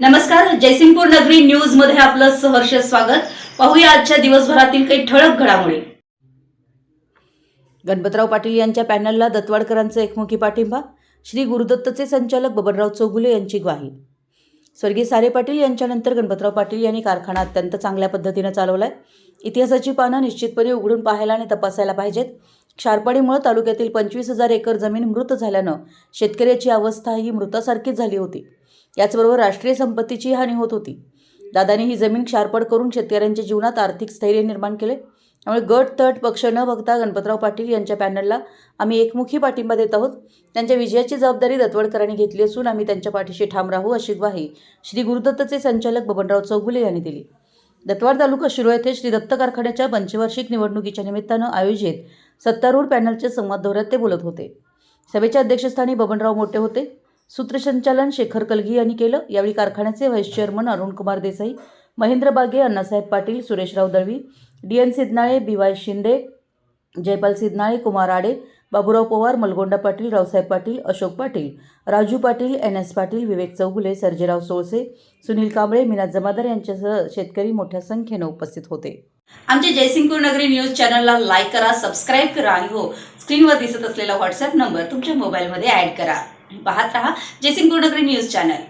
नमस्कार जयसिंगपूर नगरी न्यूजमध्ये आपलं सहर्ष स्वागत. पाहूया आजच्या दिवसभरातील काही ठळक घडामोडी. गणपतराव पाटील यांच्या पॅनलला दत्तवाडकरांचा एकमुखी पाठिंबा. श्री गुरुदत्तचे संचालक बबनराव चौगुले यांची ग्वाही. स्वर्गीय सारे पाटील यांच्यानंतर गणपतराव पाटील यांनी कारखाना अत्यंत चांगल्या पद्धतीनं चालवलाय. इतिहासाची पानं निश्चितपणे उघडून पाहायला आणि तपासायला पाहिजेत. क्षारपाडीमुळे तालुक्यातील पंचवीस हजार एकर जमीन मृत झाल्यानं शेतकऱ्याची अवस्था ही मृतासारखीच झाली होती. याचबरोबर राष्ट्रीय संपत्तीची हानी होत होती. दादाने ही जमीन क्षारपड करून शेतकऱ्यांच्या जीवनात आर्थिक स्थैर्य निर्माण केले. त्यामुळे गट तट पक्ष न बघता गणपतराव पाटील यांच्या पॅनलला आम्ही एकमुखी पाठिंबा देत आहोत. त्यांच्या विजयाची जबाबदारी दत्तवडकरांनी घेतली असून आम्ही त्यांच्या पाठीशी ठाम राहू अशी ग्वाही श्री गुरुदत्तचे संचालक बबनराव चौगुले यांनी दिली. दत्तवाड तालुका शिरो येथे श्री दत्त कारखान्याच्या पंचवार्षिक निवडणुकीच्या निमित्तानं आयोजित सत्तारूढ पॅनलचे संवाद दौऱ्यात ते बोलत होते. सभेच्या अध्यक्षस्थानी बबनराव मोठे होते. सूत्रसंचालन शेखर कलगी यांनी केलं. यावेळी कारखान्याचे vice chairman Arunkumar Desai Mahendra Bage Annasaheb Patil Sureshrao Dalvi D N Siddhanale B Y Shinde Jaypal Siddhanale Kumar Ade Baburao Pawar Malgonda Patil Raosaheb Patil Ashok Patil Raju Patil N S Patil Vivek Chougule Sarjerao Solse Sunil Kamble Meena Jamadar यांच्यासह शेतकरी मोठ्या संख्येनं उपस्थित होते. आमच्या जयसिंगपूर नगरी news चॅनलला like करा सबस्क्राईब करा आणि हो स्क्रीनवर दिसत असलेला व्हॉट्सअप नंबर तुमच्या मोबाईलमध्ये ऍड करा. पाहत रहा जयसिंगपूर नगरी न्यूज चॅनल.